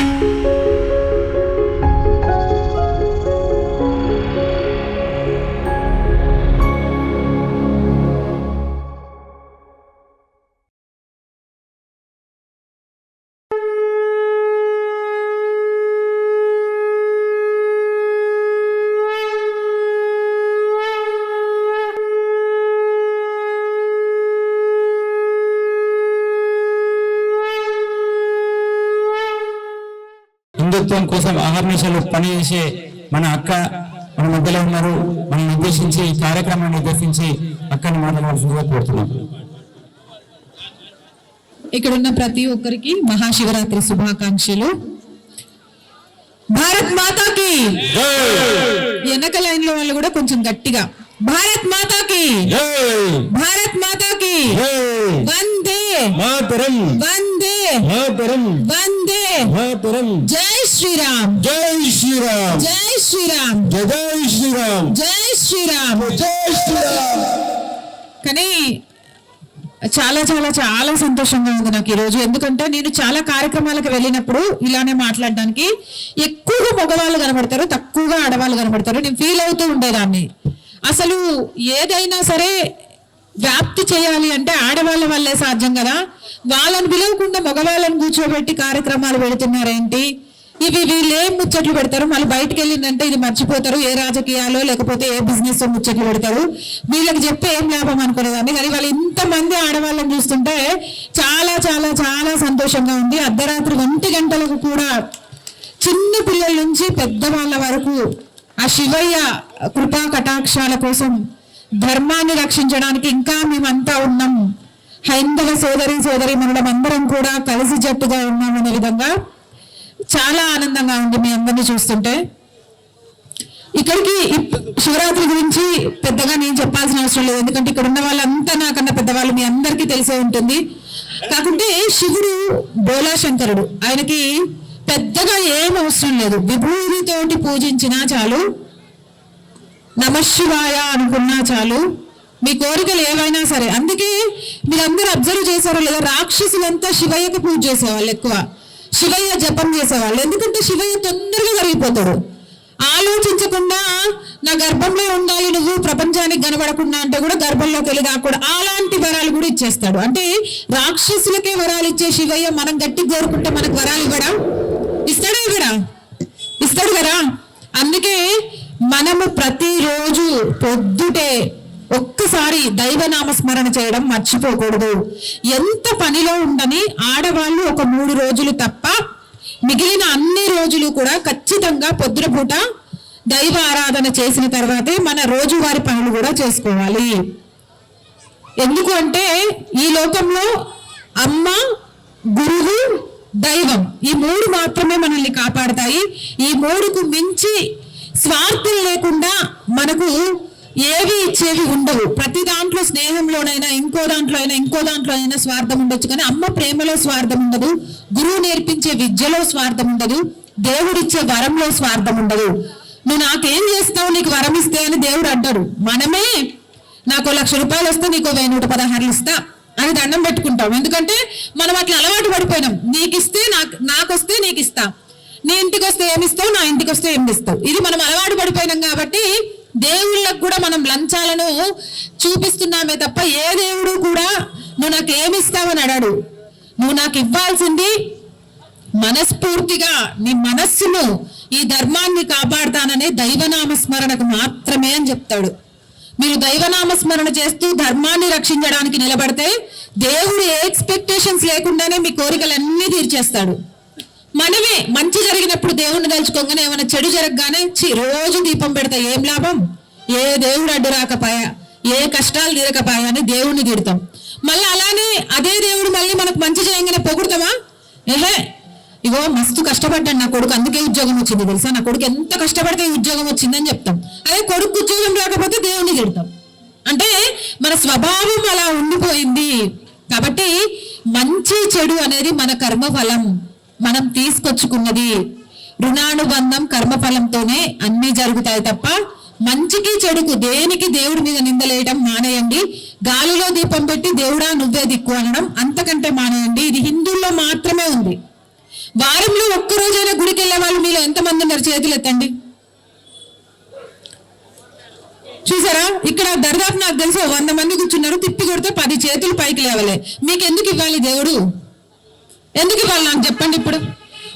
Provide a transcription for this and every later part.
Música అహర్నిశలు పనిచేసే మన అక్క మన మధ్యలో ఉన్నారు. మనం నిర్దేశించి ఈ కార్యక్రమాన్ని నిర్దేశించి అక్కని మాట్లాడాల్సిందిగా కోరుతున్నాం. ఇక్కడ ఉన్న ప్రతి ఒక్కరికి మహాశివరాత్రి శుభాకాంక్షలు. భారత్ మాతాకి! వెనక లైన్లో వాళ్ళు కూడా కొంచెం గట్టిగా. భారత్ మాతాకి! భారత్ మాతాకి! వందే! మాతరం! వందే! మాతరం! వందే! మాతరం! జై శ్రీరామ్ జై శ్రీరామ్ జై శ్రీరామ్ జై శ్రీరామ్ జై శ్రీరామ్ జై శ్రీరామ్ కానీ చాలా చాలా చాలా సంతోషంగా ఉంది నాకు ఈరోజు. ఎందుకంటే నేను చాలా కార్యక్రమాలకు వెళ్ళినప్పుడు ఇలానే మాట్లాడడానికి ఎక్కువగా మగవాళ్ళు కనబడతారు తక్కువగా ఆడవాళ్ళు కనబడతారు. నేను ఫీల్ అవుతూ ఉండేదాన్ని. అసలు ఏదైనా సరే వ్యాప్తి చేయాలి అంటే ఆడవాళ్ళ వల్లే సాధ్యం కదా. వాళ్ళని పిలవకుండా మగవాళ్ళని కూర్చోబెట్టి కార్యక్రమాలు పెడుతున్నారేంటి? ఇవి వీళ్ళు ఏం ముచ్చట్లు పెడతారు? మళ్ళీ బయటకు వెళ్ళిందంటే ఇది మర్చిపోతారు. ఏ రాజకీయాలు లేకపోతే ఏ బిజినెస్ ముచ్చట్లు పెడతారు? వీళ్ళకి చెప్తే ఏం లాభం అనుకునేదాన్ని? కానీ వాళ్ళు ఇంతమంది ఆడవాళ్ళని చూస్తుంటే చాలా చాలా చాలా సంతోషంగా ఉంది. అర్ధరాత్రి ఒంటి గంటలకు కూడా చిన్న పిల్లల నుంచి పెద్దవాళ్ళ వరకు ఆ శివయ్య కృపా కటాక్షాల కోసం ధర్మాన్ని రక్షించడానికి ఇంకా మేమంతా ఉన్నాం. హైందవ సోదరి సోదరి మనడం అందరం కూడా కలిసి జట్టుగా ఉన్నాం అనే విధంగా చాలా ఆనందంగా ఉంది మీ అందరినీ చూస్తుంటే. ఇక్కడికి ఇప్- శివరాత్రి గురించి పెద్దగా నేను చెప్పాల్సిన అవసరం లేదు. ఎందుకంటే ఇక్కడ ఉన్న వాళ్ళంతా నాకన్నా పెద్దవాళ్ళు మీ అందరికీ తెలిసే ఉంటుంది. కాకుంటే శివుడు బోలాశంకరుడు. ఆయనకి పెద్దగా ఏం అవసరం లేదు. విభూతితోటి పూజించినా చాలు. నమశివాయ అనుకున్నా చాలు. మీ కోరికలు ఏవైనా సరే. అందుకే మీరందరూ అబ్జర్వ్ చేశారో లేదా రాక్షసులంతా శివయ్యకు పూజ చేసేవాళ్ళు ఎక్కువ. శివయ్య జపం చేసేవాళ్ళు. ఎందుకంటే శివయ్య తొందరగా జరిగిపోతాడు ఆలోచించకుండా నా గర్భంలో ఉండాలి నువ్వు ప్రపంచానికి కనబడకుండా అంటే కూడా గర్భంలోకి వెళ్ళి దాక్కూడా అలాంటి వరాలు కూడా ఇచ్చేస్తాడు. అంటే రాక్షసులకే వరాలు ఇచ్చే శివయ్య మనం గట్టి కోరుకుంటే మనకు వరాలు ఇవ్వడా? ఇస్తాడా ఇవ్వడా? ఇస్తాడు కదా? అందుకే మనము ప్రతిరోజు పొద్దుటే ఒక్కసారి దైవనామ స్మరణ చేయడం మర్చిపోకూడదు. ఎంత పనిలో ఉండని ఆడవాళ్ళు ఒక మూడు రోజులు తప్ప మిగిలిన అన్ని రోజులు కూడా ఖచ్చితంగా పొద్దున పూట దైవ ఆరాధన చేసిన తర్వాతే మన రోజువారి పనులు కూడా చేసుకోవాలి. ఎందుకు అంటే ఈ లోకంలో అమ్మ గురువు దైవం ఈ మూడు మాత్రమే మనల్ని కాపాడతాయి. ఈ మూడుకు మించి స్వార్థం లేకుండా మనకు ఏవి ఇచ్చేవి ఉండవు. ప్రతి దాంట్లో స్నేహంలోనైనా ఇంకో దాంట్లో అయినా ఇంకో దాంట్లో అయినా స్వార్థం ఉండొచ్చు కానీ అమ్మ ప్రేమలో స్వార్థం ఉండదు. గురువు నేర్పించే విద్యలో స్వార్థం ఉండదు. దేవుడిచ్చే వరంలో స్వార్థం ఉండదు. నువ్వు నాకేం చేస్తావు? నీకు వరం ఇస్తే అని దేవుడు అంటాడు. మనమే నాకు లక్ష రూపాయలు వస్తే నీకు వెయ్యి నూట పదహారులు ఇస్తా. అని దండం పెట్టుకుంటాం. ఎందుకంటే మనం అట్లా అలవాటు పడిపోయినాం. నీకు ఇస్తే నాకు నాకు వస్తే నీకు ఇస్తా. నీ ఇంటికి వస్తే ఏమిస్తావు నా ఇంటికి వస్తే ఏమి ఇస్తావు? ఇది మనం అలవాటు పడిపోయినాం కాబట్టి దేవుళ్ళకు కూడా మనం లంచాలను చూపిస్తున్నామే తప్ప ఏ దేవుడు కూడా నువ్వు నాకు ఏమిస్తావని అడాడు నువ్వు నాకు ఇవ్వాల్సింది మనస్ఫూర్తిగా నీ మనస్సును ఈ ధర్మాన్ని కాపాడతాననే దైవనామ స్మరణకు మాత్రమే అని చెప్తాడు. మీరు దైవనామ స్మరణ చేస్తూ ధర్మాన్ని రక్షించడానికి నిలబడితే దేవుడు ఏ ఎక్స్పెక్టేషన్స్ లేకుండానే మీ కోరికలన్నీ తీర్చేస్తాడు. మనమే మంచి జరిగినప్పుడు దేవుణ్ణి తలుచుకోగానే ఏమైనా చెడు జరగగానే రోజు దీపం పెడతా. ఏం లాభం? ఏ దేవుడు అడ్డు రాకపాయా? ఏ కష్టాలు తీరకపాయా అని దేవుణ్ణి తిడతాం. మళ్ళీ అలానే అదే దేవుడు మళ్ళీ మనకు మంచి చేయగానే పొగుడతామా? ఏహే ఇగో మస్తు కష్టపడ్డాడు నా కొడుకు. అందుకే ఉద్యోగం వచ్చింది తెలుసా? నా కొడుకు ఎంత కష్టపడితే ఉద్యోగం వచ్చిందని చెప్తాం. అదే కొడుకు ఉద్యోగం రాకపోతే దేవుణ్ణి తిడతాం. అంటే మన స్వభావం అలా ఉండిపోయింది. కాబట్టి మంచి చెడు అనేది మన కర్మ ఫలం మనం తీసుకొచ్చుకున్నది రుణానుబంధం కర్మఫలంతోనే అన్ని జరుగుతాయి తప్ప మంచికి చెడుకు దేనికి దేవుడి మీద నిందలేయడం మానేయండి. గాలిలో దీపం పెట్టి దేవుడా నువ్వే దిక్కు అనడం అంతకంటే మానేయండి. ఇది హిందువుల్లో మాత్రమే ఉంది. వారంలో ఒక్కరోజైనా గుడికి వెళ్ళే వాళ్ళు మీలో ఎంతమంది ఉన్నారు చేతులు ఎత్తండి? చూసారా? ఇక్కడ దరిదాపు నాకు తెలుసు వంద మంది కూర్చున్నారు తిప్పి కొడితే పది చేతులు పైకి లేవలే. మీకు ఎందుకు ఇవ్వాలి దేవుడు? ఎందుకు ఇవ్వాలి నాకు చెప్పండి ఇప్పుడు?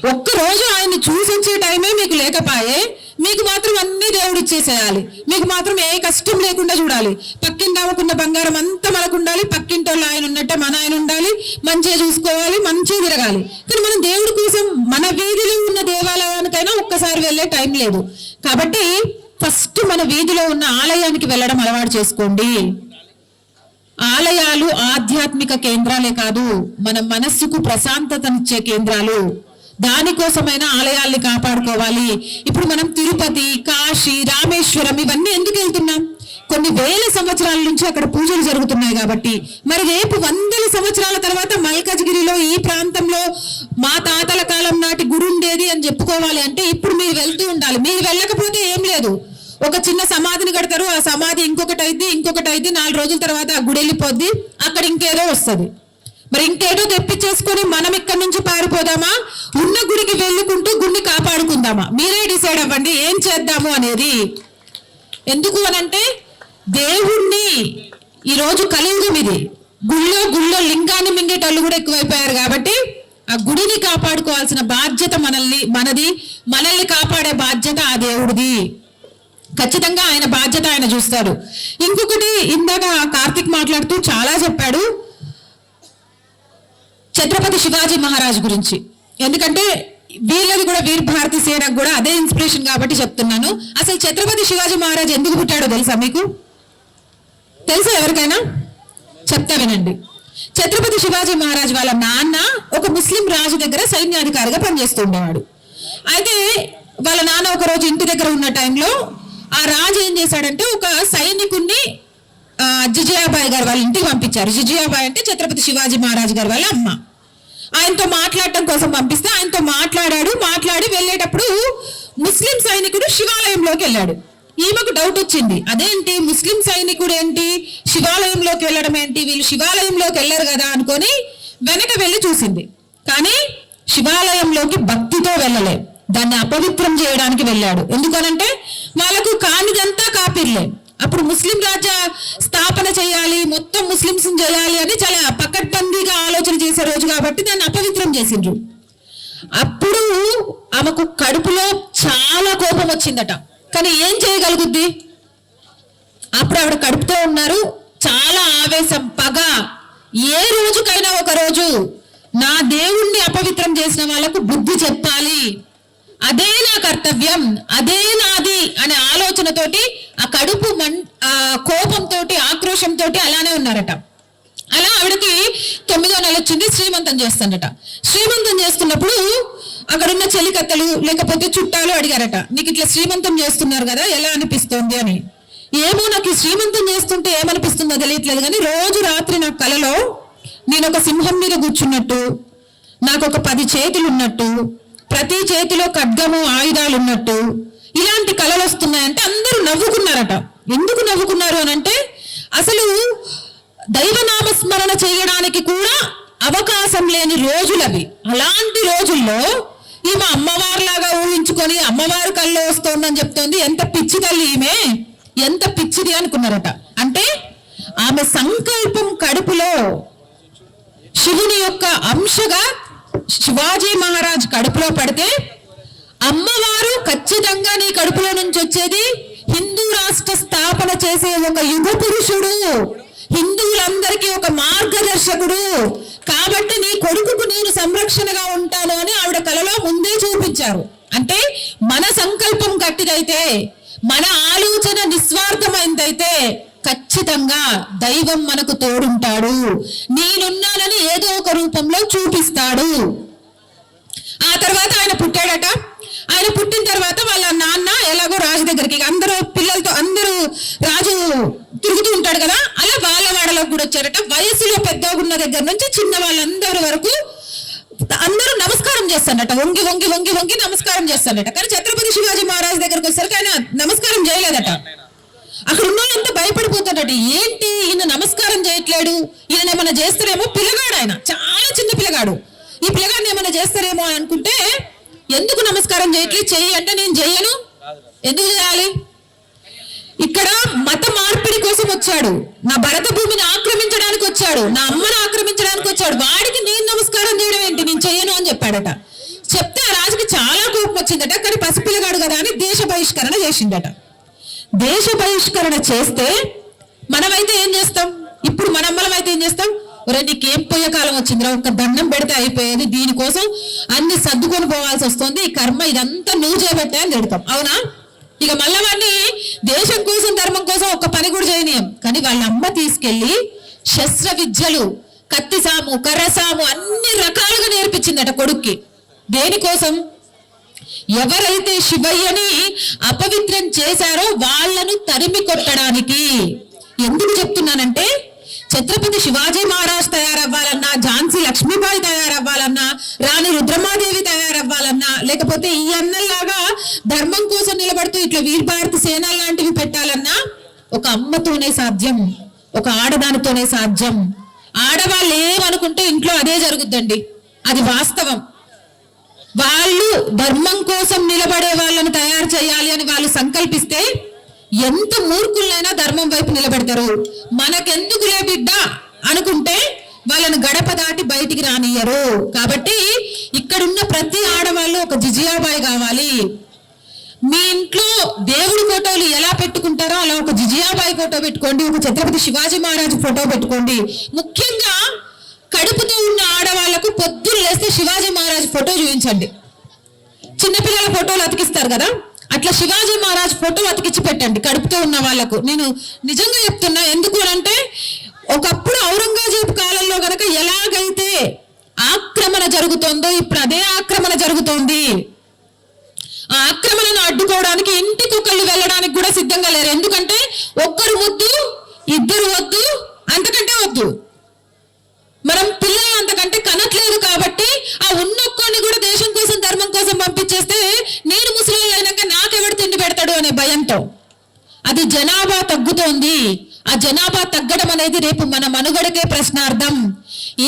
ఒక్క రోజు ఆయన్ని చూసి వచ్చే టైమే మీకు లేకపాయే మీకు మాత్రం అన్ని దేవుడు ఇచ్చేసేయాలి. మీకు మాత్రం ఏ కష్టం లేకుండా చూడాలి. పక్కింటి అవ్వకున్న బంగారం అంతా మనకు ఉండాలి. పక్కింటి వాళ్ళు ఆయన ఉన్నట్టే మన ఆయన ఉండాలి. మంచిగా చూసుకోవాలి మంచిగా తిరగాలి. కానీ మనం దేవుడి కోసం మన వీధిలో ఉన్న దేవాలయానికైనా ఒక్కసారి వెళ్ళే టైం లేదు. కాబట్టి ఫస్ట్ మన వీధిలో ఉన్న ఆలయానికి వెళ్ళడం అలవాటు చేసుకోండి. ఆలయాలు ఆధ్యాత్మిక కేంద్రాలే కాదు మన మనస్సుకు ప్రశాంతతనిచ్చే కేంద్రాలు. దానికోసమైనా ఆలయాల్ని కాపాడుకోవాలి. ఇప్పుడు మనం తిరుపతి కాశీ రామేశ్వరం ఇవన్నీ ఎందుకు వెళ్తున్నాం? కొన్ని వేల సంవత్సరాల నుంచి అక్కడ పూజలు జరుగుతున్నాయి కాబట్టి మరి రేపు వందల సంవత్సరాల తర్వాత మల్కజ్గిరిలో ఈ ప్రాంతంలో మా తాతల కాలం నాటి గుడి ఉండేది అని చెప్పుకోవాలి అంటే ఇప్పుడు మీరు వెళ్తూ ఉండాలి. మీరు వెళ్ళకపోతే ఏం లేదు. ఒక చిన్న సమాధిని కడతారు. ఆ సమాధి ఇంకొకటి అయితే ఇంకొకటి అయితే నాలుగు రోజుల తర్వాత ఆ గుడి వెళ్ళిపోద్ది. అక్కడ ఇంకేదో వస్తుంది. మరి ఇంకేదో తెప్పించేసుకొని మనం ఇక్కడ నుంచి పారిపోదామా? ఉన్న గుడికి వెళ్ళుకుంటూ గుడిని కాపాడుకుందామా? మీరే డిసైడ్ అవ్వండి ఏం చేద్దాము అనేది. ఎందుకు అనంటే దేవుణ్ణి ఈరోజు కలియుగం ఇది. గుళ్ళో గుళ్ళో లింగాన్ని మింగేటోళ్ళు కూడా ఎక్కువైపోయారు కాబట్టి ఆ గుడిని కాపాడుకోవాల్సిన బాధ్యత మనల్ని మనది. మనల్ని కాపాడే బాధ్యత ఆ దేవుడిది. ఖచ్చితంగా ఆయన బాధ్యత ఆయన చూస్తాడు. ఇంకొకటి ఇందాక కార్తిక్ మాట్లాడుతూ చాలా చెప్పాడు ఛత్రపతి శివాజీ మహారాజ్ గురించి. ఎందుకంటే వీళ్ళది కూడా వీర్ భారతి సేనకు కూడా అదే ఇన్స్పిరేషన్ కాబట్టి చెప్తున్నాను. అసలు ఛత్రపతి శివాజీ మహారాజ్ ఎందుకు పుట్టాడో తెలుసా మీకు? తెలుసా ఎవరికైనా? చెప్తా వినండి. ఛత్రపతి శివాజీ మహారాజ్ వాళ్ళ నాన్న ఒక ముస్లిం రాజు దగ్గర సైన్యాధికారిగా పనిచేస్తూ ఉండేవాడు. అయితే వాళ్ళ నాన్న ఒక రోజు ఇంటి దగ్గర ఉన్న టైంలో ఆ రాజు ఏం చేశాడంటే ఒక సైనికుడిని ఆ, గారు వాళ్ళ ఇంటికి పంపించారు. జిజియాబాయి అంటే ఛత్రపతి శివాజీ మహారాజ్ గారు వాళ్ళ అమ్మ. ఆయనతో మాట్లాడటం కోసం పంపిస్తే ఆయనతో మాట్లాడాడు మాట్లాడి వెళ్ళేటప్పుడు ముస్లిం సైనికుడు శివాలయంలోకి వెళ్ళాడు. ఈమెకు డౌట్ వచ్చింది. అదేంటి? ముస్లిం సైనికుడు ఏంటి శివాలయంలోకి వెళ్ళడం ఏంటి? వీళ్ళు శివాలయంలోకి వెళ్ళరు కదా అనుకొని వెనక వెళ్ళి చూసింది. కానీ శివాలయంలోకి భక్తితో వెళ్ళలేదు. దాన్ని అపవిత్రం చేయడానికి వెళ్ళాడు. ఎందుకనంటే వాళ్ళకు కానిదంతా కాపిర్లే. అప్పుడు ముస్లిం రాజ స్థాపన చేయాలి మొత్తం ముస్లింస్ చేయాలి అని చాలా పకడ్బందీగా ఆలోచన చేసే రోజు కాబట్టి దాన్ని అపవిత్రం చేసిండ్రు. అప్పుడు ఆమెకు కడుపులో చాలా కోపం వచ్చిందట. కానీ ఏం చేయగలుగుద్ది? అప్పుడు ఆవిడ కడుపుతో ఉన్నారు. చాలా ఆవేశం పగ. ఏ రోజుకైనా ఒక రోజు నా దేవుణ్ణి అపవిత్రం చేసిన వాళ్ళకు బుద్ధి చెప్పాలి. అదే నా కర్తవ్యం అదే నాది అనే ఆలోచనతోటి ఆ కడుపు మన్ ఆ కోపంతో ఆక్రోషంతో అలానే ఉన్నారట. అలా ఆవిడకి తొమ్మిదో నెల వచ్చింది శ్రీమంతం చేస్తాడట శ్రీమంతం చేస్తున్నప్పుడు అక్కడ ఉన్న చెలికత్తలు లేకపోతే చుట్టాలు అడిగారట నీకు ఇట్లా శ్రీమంతం చేస్తున్నారు కదా ఎలా అనిపిస్తోంది? అని. ఏమో నాకు శ్రీమంతం చేస్తుంటే ఏమనిపిస్తుందో తెలియట్లేదు కానీ రోజు రాత్రి నా కలలో నేను ఒక సింహం మీద కూర్చున్నట్టు నాకు ఒక పది చేతులు ఉన్నట్టు ప్రతి చేతిలో ఖడ్గము ఆయుధాలు ఉన్నట్టు ఇలాంటి కళలు వస్తున్నాయంటే అందరూ నవ్వుకున్నారట. ఎందుకు నవ్వుకున్నారు అని అంటే అసలు దైవనామస్మరణ చేయడానికి కూడా అవకాశం లేని రోజులవి. అలాంటి రోజుల్లో ఈమె అమ్మవారిలాగా ఊహించుకొని అమ్మవారి కళ్ళు వస్తోందని చెప్తోంది ఎంత పిచ్చి తల్లి ఈమె ఎంత పిచ్చిది అనుకున్నారట. అంటే ఆమె సంకల్పం కడుపులో శివుని యొక్క అంశగా శివాజీ మహారాజ్ కడుపులో పడితే అమ్మవారు ఖచ్చితంగా నీ కడుపులో నుంచి వచ్చేది హిందూ రాష్ట్ర స్థాపన చేసే ఒక యుగ పురుషుడు. హిందువులందరికీ ఒక మార్గదర్శకుడు. కాబట్టి నీ కొడుకుకు నేను సంరక్షణగా ఉంటాను అని ఆవిడ కలలో ముందే చూపించారు. అంటే మన సంకల్పం గట్టిదైతే మన ఆలోచన నిస్వార్థమైందైతే ఖచ్చితంగా దైవం మనకు తోడుంటాడు. నేనున్నానని ఏదో ఒక రూపంలో చూపిస్తాడు. ఆ తర్వాత ఆయన పుట్టాడట. ఆయన పుట్టిన తర్వాత వాళ్ళ నాన్న ఎలాగో రాజు దగ్గరికి అందరూ పిల్లలతో అందరూ రాజు తిరుగుతూ ఉంటాడు కదా అలా వాళ్ళ వాడలోకి కూడా వచ్చారట. వయసులో పెద్దగా ఉన్న దగ్గర నుంచి చిన్న వాళ్ళందరి వరకు అందరూ నమస్కారం చేస్తానట వంగి వంగి వంగి వంగి నమస్కారం చేస్తానట కానీ ఛత్రపతి శివాజీ మహారాజ్ దగ్గరకు వచ్చేసరికి ఆయన నమస్కారం చేయలేదట. అక్కడ ఉన్న వాళ్ళంతా భయపడిపోతాడట? ఏంటి ఈయన నమస్కారం చేయట్లేడు? ఈయన ఏమైనా చేస్తారేమో? పిల్లగాడు ఆయన. చాలా చిన్న పిల్లగాడు. ఈ పిల్లగాడిని ఏమైనా చేస్తారేమో అని అనుకుంటే ఎందుకు నమస్కారం చేయట్లేదు చెయ్యి అంటే నేను చెయ్యను. ఎందుకు చేయాలి? ఇక్కడ మత మార్పిడి కోసం వచ్చాడు. నా భరత భూమిని ఆక్రమించడానికి వచ్చాడు. నా అమ్మని ఆక్రమించడానికి వచ్చాడు. వాడికి నేను నమస్కారం చేయడం ఏంటి? నేను చెయ్యను అని చెప్పాడట. చెప్తే ఆ రాజుకి చాలా కోపం వచ్చిందట. కానీ పసిపిల్లగాడు కదా అని దేశ బహిష్కరణ చేసిండట దేశ బహిష్కరణ చేస్తే మనమైతే ఏం చేస్తాం? ఇప్పుడు మనమ్మలం అయితే ఏం చేస్తాం? ఒరే నీకేం పోయే కాలం వచ్చిందిరా? ఒక్క దండం పెడితే అయిపోయేది దీనికోసం అన్ని సర్దుకొని పోవాల్సి వస్తుంది. ఈ కర్మ ఇదంతా నువ్వు చేయబట్టే అని తిడతాం. అవునా? ఇక మళ్ళీ వాడిని దేశం కోసం ధర్మం కోసం ఒక్క పని కూడా చేయనీయం. కానీ వాళ్ళ అమ్మ తీసుకెళ్ళి శస్త్ర విద్యలు కత్తిసాము కర్రసాము అన్ని రకాలుగా నేర్పించిందట కొడుక్కి. దేనికోసం? ఎవరైతే శివయ్యని అపవిత్రం చేశారో వాళ్ళను తరిమి కొట్టడానికి. ఎందుకు చెప్తున్నానంటే ఛత్రపతి శివాజీ మహారాజ్ తయారవ్వాలన్నా ఝాన్సీ లక్ష్మీబాయి తయారవ్వాలన్నా రాణి రుద్రమాదేవి తయారవ్వాలన్నా లేకపోతే ఈ అన్నలాగా ధర్మం కోసం నిలబడుతూ ఇట్లా వీర్ సేన లాంటివి పెట్టాలన్నా ఒక అమ్మతోనే సాధ్యం ఒక ఆడదానితోనే సాధ్యం. ఆడవాళ్ళు ఏమనుకుంటే ఇంట్లో అదే జరుగుద్దండి. అది వాస్తవం. వాళ్ళు ధర్మం కోసం నిలబడే వాళ్ళని తయారు చేయాలి అని వాళ్ళు సంకల్పిస్తే ఎంత మూర్ఖులైనా ధర్మం వైపు నిలబెడతారు. మనకెందుకులే బిడ్డ అనుకుంటే వాళ్ళని గడప దాటి బయటికి రానియ్యరు. కాబట్టి ఇక్కడున్న ప్రతి ఆడవాళ్ళు ఒక జిజియాబాయి కావాలి. మీ ఇంట్లో దేవుడి ఫోటోలు ఎలా పెట్టుకుంటారో అలా ఒక జిజియాబాయి ఫోటో పెట్టుకోండి. ఒక ఛత్రపతి శివాజీ మహారాజు ఫోటో పెట్టుకోండి. ముఖ్యంగా కడుపుతో ఉన్న ఆడవాళ్ళకు పొద్దున లేస్తే శివాజీ మహారాజ్ ఫోటో చూపించండి. చిన్నపిల్లల ఫోటోలు అతికిస్తారు కదా? అట్లా శివాజీ మహారాజ్ ఫోటో అతికిచ్చి పెట్టండి కడుపుతో ఉన్న వాళ్ళకు. నేను నిజంగా చెప్తున్నా ఎందుకు అంటే ఒకప్పుడు ఔరంగజేబు కాలంలో గనక ఎలాగైతే ఆక్రమణ జరుగుతోందో ఇప్పుడు అదే ఆక్రమణ జరుగుతోంది. ఆ ఆక్రమణను అడ్డుకోవడానికి ఇంటికి ఒకళ్ళు వెళ్ళడానికి కూడా సిద్ధంగా లేరు. ఎందుకంటే ఒక్కరు వద్దు ఇద్దరు వద్దు అంతకంటే వద్దు. మనం పిల్లలు అంతకంటే కనట్లేదు కాబట్టి ఆ ఉన్నొక్కని కూడా దేశం కోసం ధర్మం కోసం పంపించేస్తే నేను ముసలి అయినాక నాకెవడు తిండి పెడతాడు అనే భయంతో. అది జనాభా తగ్గుతోంది. ఆ జనాభా తగ్గడం అనేది రేపు మన మనుగడకే ప్రశ్నార్థం.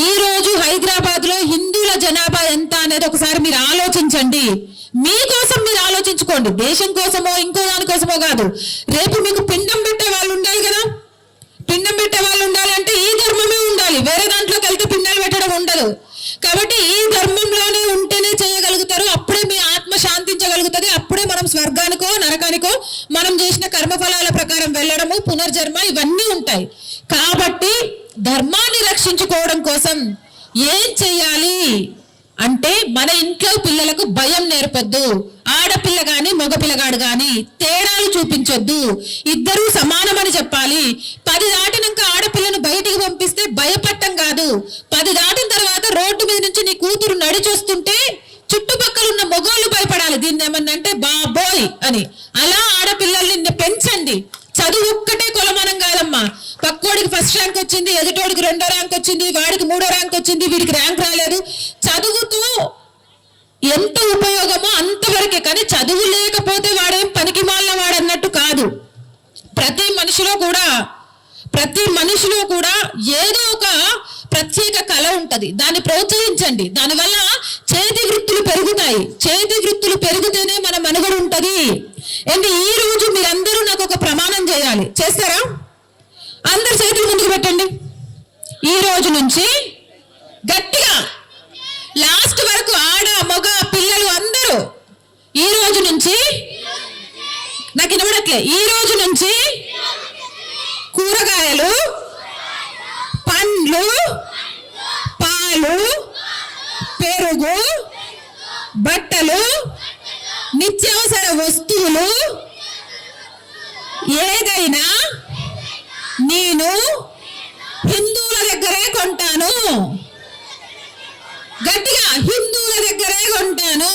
ఈ రోజు హైదరాబాద్లో హిందువుల జనాభా ఎంత అనేది ఒకసారి మీరు ఆలోచించండి. మీకోసం మీరు ఆలోచించుకోండి. దేశం కోసమో ఇంకో దానికోసమో కాదు. రేపు మీకు పిండం పెట్టే వాళ్ళు ఉండాలి కదా పిండం పెట్టే వాళ్ళు ఉండాలంటే ఈ ధర్మమే ఉండాలి వేరే దాంట్లోకి వెళ్తే పిండాలు పెట్టడం కాబట్టి ఈ ధర్మంలోనే ఉంటేనే చేయగలుగుతారు. అప్పుడే మీ ఆత్మ శాంతించగలుగుతుంది. అప్పుడే మనం స్వర్గానికో నరకానికో మనం చేసిన కర్మఫలాల ప్రకారం వెళ్ళడము పునర్జన్మ ఇవన్నీ ఉంటాయి. కాబట్టి ధర్మాన్ని రక్షించుకోవడం కోసం ఏం చెయ్యాలి అంటే మన ఇంట్లో పిల్లలకు భయం నేర్పొద్దు. ఆడపిల్ల గాని మగపిల్లగాడు గాని తేడాలు చూపించొద్దు. ఇద్దరూ సమానమని చెప్పాలి. పది దాటినాక ఆడపిల్లను బయటికి పంపిస్తే భయపడటం కాదు. పది దాటిన తర్వాత రోడ్డు మీద నుంచి నీ కూతురు నడిచొస్తుంటే చుట్టుపక్కల ఉన్న మొగోళ్ళు భయపడాలి. దీన్ని ఏమన్నా అంటే బాబోయ్ అని. అలా ఆడపిల్లల్ని పెంచండి. చదువు ఒక్కటే కులమనం కాదమ్మా. పక్కోడికి ఫస్ట్ ర్యాంక్ వచ్చింది ఎదుటోడికి రెండో ర్యాంక్ వచ్చింది వాడికి మూడో ర్యాంక్ వచ్చింది వీడికి ర్యాంక్ రాలేదు. చదువుతూ ఎంత ఉపయోగమో అంతవరకే. కానీ చదువు లేకపోతే వాడేం పనికి మాలిన వాడన్నట్టు కాదు. ప్రతి మనిషిలో కూడా ప్రతి మనిషిలో కూడా ఏదో ఒక ప్రత్యేక కళ ఉంటుంది. దాన్ని ప్రోత్సహించండి. దానివల్ల చేతి వృత్తులు పెరుగుతాయి. చేతి వృత్తులు పెరిగితేనే మన మనుగడ ఉంటుంది. ఏంటి ఈ రోజు మీరందరూ నాకు ఒక ప్రమాణం చేయాలి. చేస్తారా? అందరు చేతులు ముందుకు పెట్టండి. ఈ రోజు నుంచి గట్టిగా రోజు నుంచి నాకు వినబడట్లే. ఈ రోజు నుంచి కూరగాయలు పండ్లు పాలు పెరుగు బట్టలు నిత్యావసర వస్తువులు ఏదైనా నేను హిందువుల దగ్గరే కొంటాను. గట్టిగా హిందువుల దగ్గరే కొంటాను.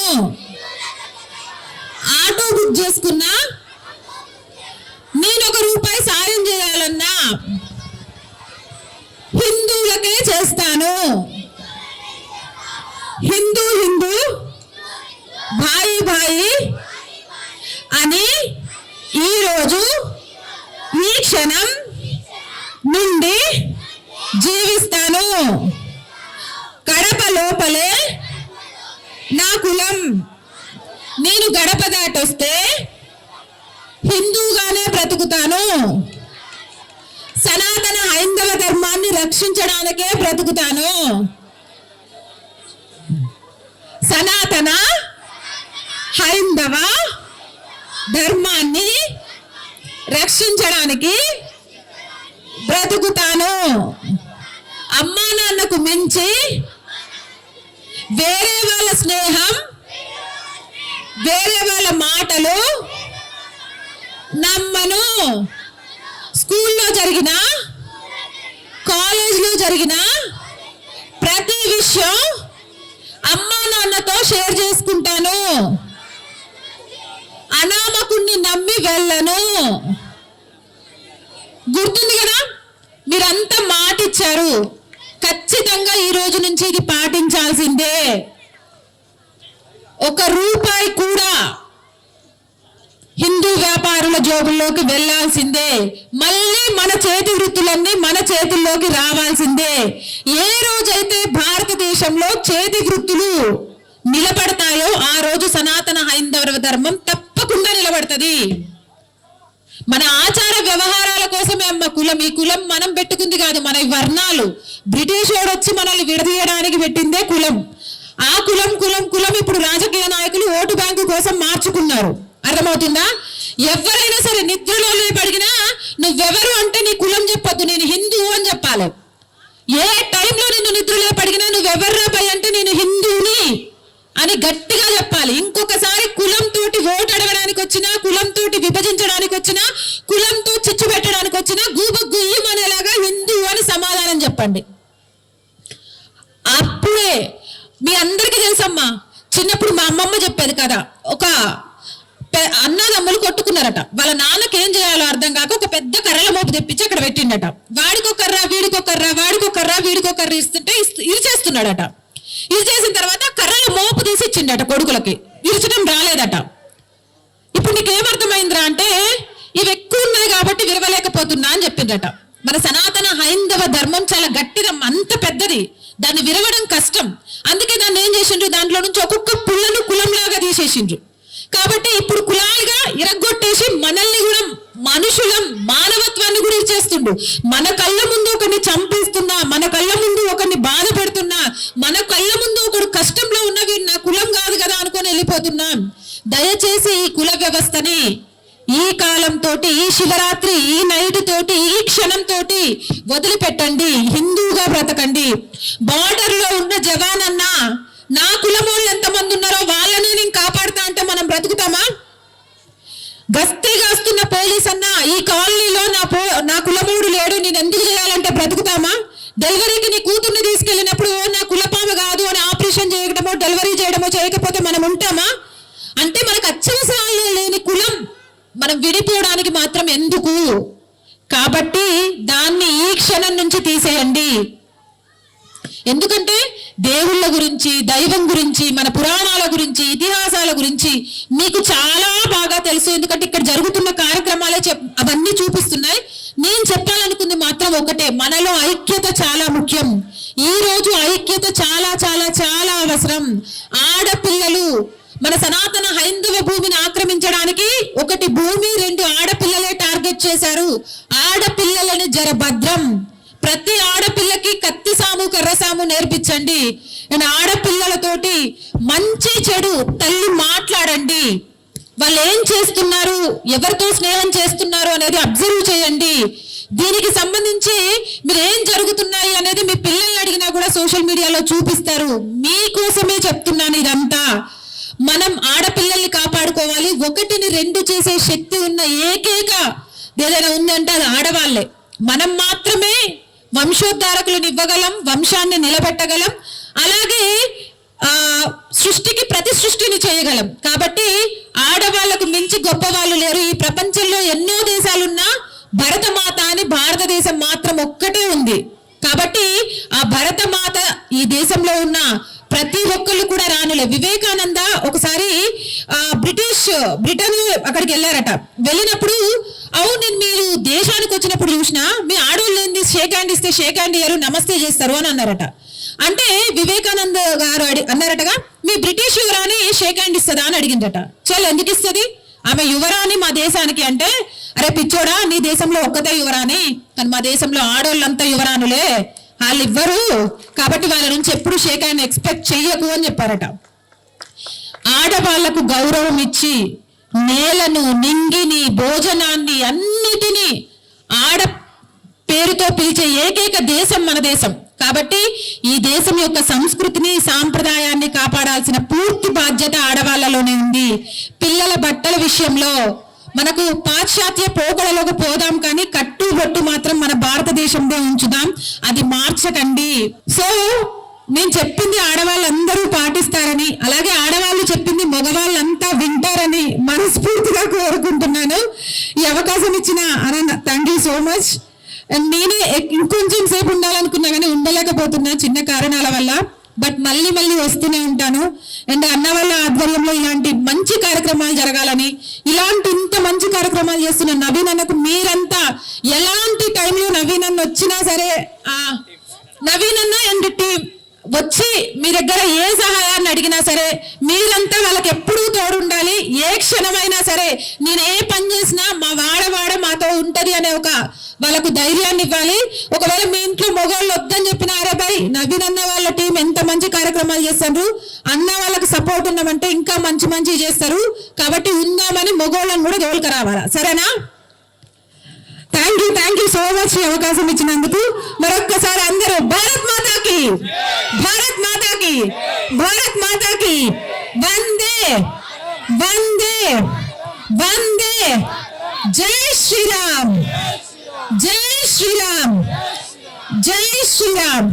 ఆటో బుక్ చేసుకున్నా నేను ఒక రూపాయి సాయం చేయాలన్నా హిందువులకే చేస్తాను. హిందూ హిందూ భాయి భాయి అని ఈరోజు ఈ క్షణం నుండి జీవిస్తాను. కడప లోపలే నా కులం. నేను గడప దాటొస్తే హిందూగానే బ్రతుకుతాను. సనాతన హైందవ ధర్మాన్ని రక్షించడానికే బ్రతుకుతాను. సనాతన హైందవ ధర్మాన్ని రక్షించడానికి బ్రతుకుతాను. అమ్మా నాన్నకు మించి వేరే వాళ్ళ స్నేహం వేరే వాళ్ళ మాటలు నమ్మను. స్కూల్లో జరిగిన కాలేజ్లో జరిగిన ప్రతి విషయం అమ్మా నాన్నతో షేర్ చేసుకుంటాను. అనామకుణ్ణి నమ్మి వెళ్ళను. గుర్తుంది కదా? మీరంతా మాట ఇచ్చారు ఖచ్చితంగా ఈ రోజు నుంచి ఇది పాటించాల్సిందే. ఒక రూపాయి కూడా వ్యాపారుల జోబుల్లోకి వెళ్ళాల్సిందే. మళ్ళీ మన చేతి వృత్తులన్నీ మన చేతుల్లోకి రావాల్సిందే. ఏ రోజైతే భారతదేశంలో చేతి వృత్తులు నిలబడతాయో ఆ రోజు సనాతన హైందవ ధర్మం తప్పకుండా నిలబడుతుంది. మన ఆచార వ్యవహారాల కోసమే అమ్మ కులం ఈ కులం మనం పెట్టుకుంది కాదు మన వర్ణాలు. బ్రిటిష్ వాడు వచ్చి మనల్ని విడదీయడానికి పెట్టిందే కులం. ఆ కులం కులం కులం ఇప్పుడు రాజకీయ నాయకులు ఓటు బ్యాంకు కోసం మార్చుకున్నారు. అర్థమవుతుందా? ఎవరైనా సరే నిద్రలో లేపడిగినా నువ్వెవరు అంటే నీ కులం చెప్పొద్దు నేను హిందూ అని చెప్పాలి. ఏ టైంలో నిన్ను నిద్ర లేపడిగినా నువ్వెవర్రా పై అంటే నేను హిందూ అని గట్టిగా చెప్పాలి ఇంకొకసారి కులం తోటి ఓటు అడగడానికి వచ్చినా కులం తోటి విభజించడానికి వచ్చినా కులంతో చిచ్చు పెట్టడానికి వచ్చినా గూబ గుయ్యమనేలాగా హిందూ అని సమాధానం చెప్పండి అప్పుడే మీ అందరికీ తెలుసమ్మా చిన్నప్పుడు మా అమ్మమ్మ చెప్పేది కదా ఒక పె- అన్నదమ్ములు కొట్టుకున్నారట వాళ్ళ నాన్నకి ఏం చేయాలో అర్థం కాక ఒక పెద్ద కర్రల మోపు తెప్పించి అక్కడ పెట్టిండట వాడికొకర్రా వీడికొకర్రా వాడికొకర్రా వీడికొకర్రా ఇస్తుంటే ఇస్తు- ఇరిచేస్తున్నాడట ఇరిచేసిన తర్వాత కర్రలు మోపు తీసి ఇచ్చిండట కొడుకులకి. ఇరచడం రాలేదట. ఇప్పుడు నీకేమర్థమైందిరా అంటే ఇవి ఎక్కువ ఉన్నాయి కాబట్టి విరవలేకపోతున్నా అని చెప్పిందట మన సనాతన హైందవ ధర్మం చాలా గట్టిగా అంత పెద్దది. దాన్ని విరవడం కష్టం. అందుకే దాన్ని ఏం చేసిండ్రు? దాంట్లో నుంచి ఒక్కొక్క పుల్లను కులంలాగా తీసేసిండ్రు. కాబట్టి ఇప్పుడు కులాలుగా ఇరగొట్టేసి మనల్ని కూడా మనుషులం మానవత్వాన్ని కూడా ఇచ్చేస్తుండు. మన కళ్ళ ముందు ఒకరిని చంపేస్తున్నా మన కళ్ళ ముందు ఒకరిని బాధ పెడుతున్నా మన కళ్ళ ముందు ఒకడు కష్టంలో ఉన్నవి నా కులం కాదు కదా అనుకొని వెళ్ళిపోతున్నాం. దయచేసి ఈ కుల వ్యవస్థని ఈ కాలంతో ఈ శివరాత్రి ఈ నైట్ తోటి ఈ క్షణంతో వదిలిపెట్టండి. హిందూగా బ్రతకండి. బార్డర్లో ఉన్న జవాన్ నా కులమోళ్ళు ఎంతమంది ఉన్నారో వాళ్ళని నేను కాపాడుతా అంటే మనం బ్రతుకుతామా? గస్తీ కాస్తున్న పోలీస్ అన్న ఈ కాలనీలో నా పో నా కులమూడు లేడు నేను ఎందుకు చేయాలంటే బ్రతుకుతామా? డెలివరీకి నీ కూతుర్ని తీసుకెళ్ళినప్పుడు "ఓ, నా కులపామ కాదు అని ఆపరేషన్ చేయడమో డెలివరీ చేయడమో చేయకపోతే మనం ఉంటామా? అంటే మనకు అత్యవసరాలు లేని కులం మనం విడిపోవడానికి మాత్రం ఎందుకు? కాబట్టి దాన్ని ఈ క్షణం నుంచి తీసేయండి. ఎందుకంటే దేవుళ్ళ గురించి దైవం గురించి మన పురాణాల గురించి ఇతిహాసాల గురించి మీకు చాలా బాగా తెలుసు. ఎందుకంటే ఇక్కడ జరుగుతున్న కార్యక్రమాలే చెప్ అవన్నీ చూపిస్తున్నాయి. నేను చెప్పాలనుకుంది మాత్రం ఒకటే మనలో ఐక్యత చాలా ముఖ్యం. ఈ రోజు ఐక్యత చాలా చాలా చాలా అవసరం. ఆడపిల్లలు మన సనాతన హైందవ భూమిని ఆక్రమించడానికి ఒకటి భూమి రెండు ఆడపిల్లలే టార్గెట్ చేశారు. ఆడపిల్లలని జర భద్రం. ప్రతి ఆడపిల్ల ఎర్రసాము నేర్పించండి. నేను ఆడపిల్లలతోటి మంచి చెడు తల్లి మాట్లాడండి. వాళ్ళు ఏం చేస్తున్నారు? ఎవరితో స్నేహం చేస్తున్నారు అనేది అబ్జర్వ్ చేయండి. దీనికి సంబంధించి మీరు ఏం జరుగుతున్నాయి అనేది మీ పిల్లల్ని అడిగినా కూడా సోషల్ మీడియాలో చూపిస్తారు. మీకోసమే చెప్తున్నాను ఇదంతా. మనం ఆడపిల్లల్ని కాపాడుకోవాలి. ఒకటిని రెండు చేసే శక్తి ఉన్న ఏకైక ఏదైనా ఉందంటే అది ఆడవాళ్ళే. మనం మాత్రమే వంశోద్ధారకులను ఇవ్వగలం వంశాన్ని నిలబెట్టగలం అలాగే ఆ సృష్టికి ప్రతి సృష్టిని చేయగలం. కాబట్టి ఆడవాళ్ళకు మించి గొప్ప వాళ్ళు లేరు. ఈ ప్రపంచంలో ఎన్నో దేశాలున్నా భరతమాత అని భారతదేశం మాత్రం ఒక్కటే ఉంది. కాబట్టి ఆ భరతమాత ఈ దేశంలో ఉన్న ప్రతి ఒక్కళ్ళు కూడా రానులే. వివేకానంద ఒకసారి ఆ బ్రిటిష్ బ్రిటన్ అక్కడికి వెళ్ళారట. వెళ్ళినప్పుడు అవును నేను మీరు దేశానికి వచ్చినప్పుడు చూసిన మీ ఆడవాళ్ళు షేక్ హ్యాండ్ ఇస్తే షేక్ హ్యాండ్ ఇయ్యారు నమస్తే చేస్తారు అని అన్నారట. అంటే వివేకానంద గారు అడి అన్నారటగా మీ బ్రిటిష్ యువరాణి షేక్ హ్యాండ్ ఇస్తుందా అని అడిగిందట. చల్ ఎందుకు ఇస్తుంది? ఆమె యువరాణి మా దేశానికి అంటే అరే పిచ్చోడా నీ దేశంలో ఒక్కతే యువరాణి కానీ మా దేశంలో ఆడోళ్ళంతా యువరాణులే వాళ్ళు ఇవ్వరు కాబట్టి వాళ్ళ నుంచి ఎప్పుడు షేక్ ఆయన ఎక్స్పెక్ట్ చెయ్యకు అని చెప్పారట. ఆడవాళ్ళకు గౌరవం ఇచ్చి నేలను నింగిని భోజనాన్ని అన్నిటినీ ఆడ పేరుతో పిలిచే ఏకైక దేశం మన దేశం. కాబట్టి ఈ దేశం యొక్క సంస్కృతిని సాంప్రదాయాన్ని కాపాడాల్సిన పూర్తి బాధ్యత ఆడవాళ్ళలోనే ఉంది. పిల్లల బట్టల విషయంలో మనకు పాశ్చాత్య పోకడలోకి పోదాం కానీ కట్టు బొట్టు మాత్రం మన భారతదేశంలో ఉంచుదాం. అది మార్చకండి. సో నేను చెప్పింది ఆడవాళ్ళందరూ పాటిస్తారని అలాగే ఆడవాళ్ళు చెప్పింది మగవాళ్ళంతా వింటారని మనస్ఫూర్తిగా కోరుకుంటున్నాను. ఈ అవకాశం ఇచ్చిన Anantha thank you so much నేనే ఇంకొంచెం సేపు ఉండాలనుకున్నా కానీ ఉండలేకపోతున్నా చిన్న కారణాల వల్ల. బట్ మళ్ళీ మళ్ళీ వస్తూనే ఉంటాను. అండ్ అన్న వాళ్ళ ఆధ్వర్యంలో ఇలాంటి మంచి కార్యక్రమాలు జరగాలని ఇలాంటి ఇంత మంచి కార్యక్రమాలు చేస్తున్న నవీన్ అన్నకు మీరంతా ఎలాంటి టైంలో నవీన్ అన్న వచ్చినా సరే ఆ నవీన్ అన్న అండ్ టీం వచ్చి మీ దగ్గర ఏ సహాయాన్ని అడిగినా సరే మీరంతా వాళ్ళకి ఎప్పుడూ తోడుండాలి. ఏ క్షణమైనా సరే నేను ఏ పని చేసినా మా వాడవాడ మాతో ఉంటది అనే ఒక వాళ్ళకు ధైర్యాన్ని ఇవ్వాలి. ఒకవేళ మీ ఇంట్లో మొగోళ్ళు వద్దని చెప్పిన అరే బాయ్ నవీన్ వాళ్ళ టీం ఎంత మంచి కార్యక్రమాలు చేస్తారు. అన్న వాళ్ళకి సపోర్ట్ ఉన్నామంటే ఇంకా మంచి మంచి చేస్తారు. కాబట్టి ఉందామని మొగోళ్ళని కూడా దోలుకు రావాలా. సరేనా? సో మచ్ ఈ అవకాశం ఇచ్చినందుకు మరొక్కసారి అందరూ భారత్ మాతాకి భారత్ మాతాకి భారత్ మాతాకి వందే వందే వందే. జై శ్రీరామ్ జై శ్రీరామ్ జై శ్రీరామ్.